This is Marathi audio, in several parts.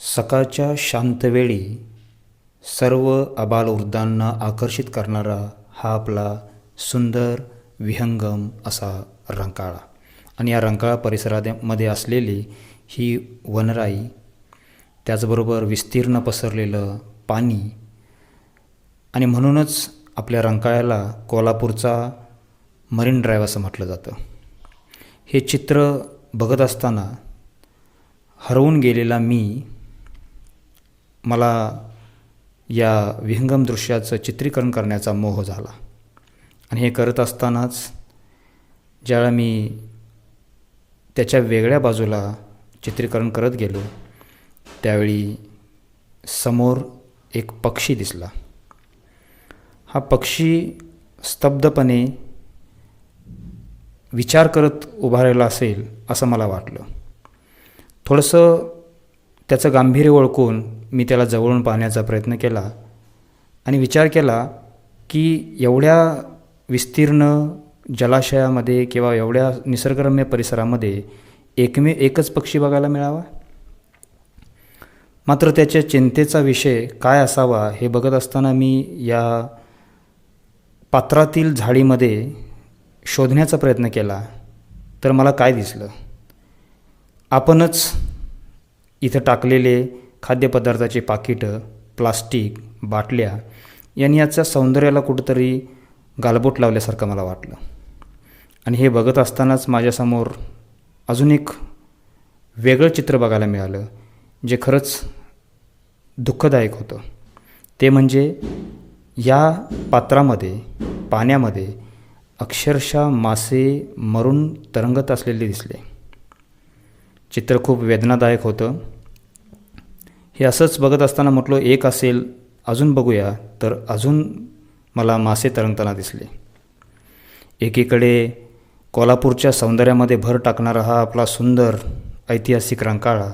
सकाळच्या शांतवेळी सर्व आबालवृद्धांना आकर्षित करणारा हा आपला सुंदर विहंगम असा रंकाळा. आणि या रंकाळा परिसरामध्ये असलेली ही वनराई त्याचबरोबर विस्तीर्ण पसरलेलं पाणी आणि म्हणूनच आपल्या रंकाळ्याला कोल्हापूरचा मरीन ड्राईव्ह असं म्हटलं जातं. हे चित्र बघत असताना हरवून गेलेला मी मला या विहंगम दृश्याचं चित्रीकरण करण्याचा मोह झाला. आणि हे करत असतानाच ज्यावेळा मी त्याच्या वेगळ्या बाजूला चित्रीकरण करत गेलो त्यावेळी समोर एक पक्षी दिसला. हा पक्षी स्तब्धपणे विचार करत उभा राहिला असेल असं मला वाटलं. थोडंसं त्याचं गांभीर्य ओळखून मी त्याला जवळून पाहण्याचा प्रयत्न केला आणि विचार केला की एवढ्या विस्तीर्ण जलाशयामध्ये किंवा एवढ्या निसर्गरम्य परिसरामध्ये एकमे एकच पक्षी बघायला मिळावा? मात्र त्याच्या चिंतेचा विषय काय असावा हे बघत असताना मी या पात्रातील झाडीमध्ये शोधण्याचा प्रयत्न केला. तर मला काय दिसलं? आपणच इथं टाकलेले खाद्यपदार्थाचे पाकिटं प्लास्टिक बाटल्या यांनी याच्या सौंदर्याला कुठंतरी गालबोट लावल्यासारखं मला वाटलं. आणि हे बघत असतानाच माझ्यासमोर अजून एक वेगळं चित्र बघायला मिळालं जे खरंच दुःखदायक होतं. ते म्हणजे या पात्रामध्ये पाण्यामध्ये अक्षरशः मासे मरून तरंगत असलेले दिसले. चित्र खूप वेदनादायक होतं. हे असंच बघत असताना म्हटलं एक असेल अजून बघूया. तर अजून मला मासे तरंगताना दिसले. एकीकडे कोल्हापूरच्या सौंदर्यामध्ये भर टाकणारा हा आपला सुंदर ऐतिहासिक रंकाळा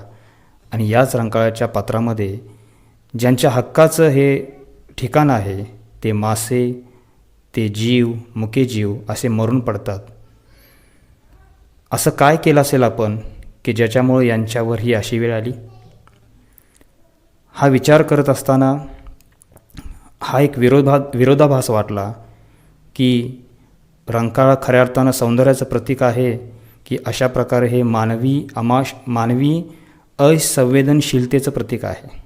आणि याच रंकाळ्याच्या पात्रामध्ये ज्यांच्या हक्काचं हे ठिकाण आहे ते मासे ते जीव मुके जीव असे मरून पडतात. असं काय केलं असेल आपण की ज्याच्यामुळं यांच्यावर ही अशी वेळ आली? हा विचार करत असताना हा एक विरोधा विरोधाभास वाटला की रंकाळा खऱ्या अर्थानं सौंदर्याचं प्रतीक आहे की अशा प्रकारे हे मानवी अमाश मानवी असंवेदनशीलतेचं प्रतीक आहे.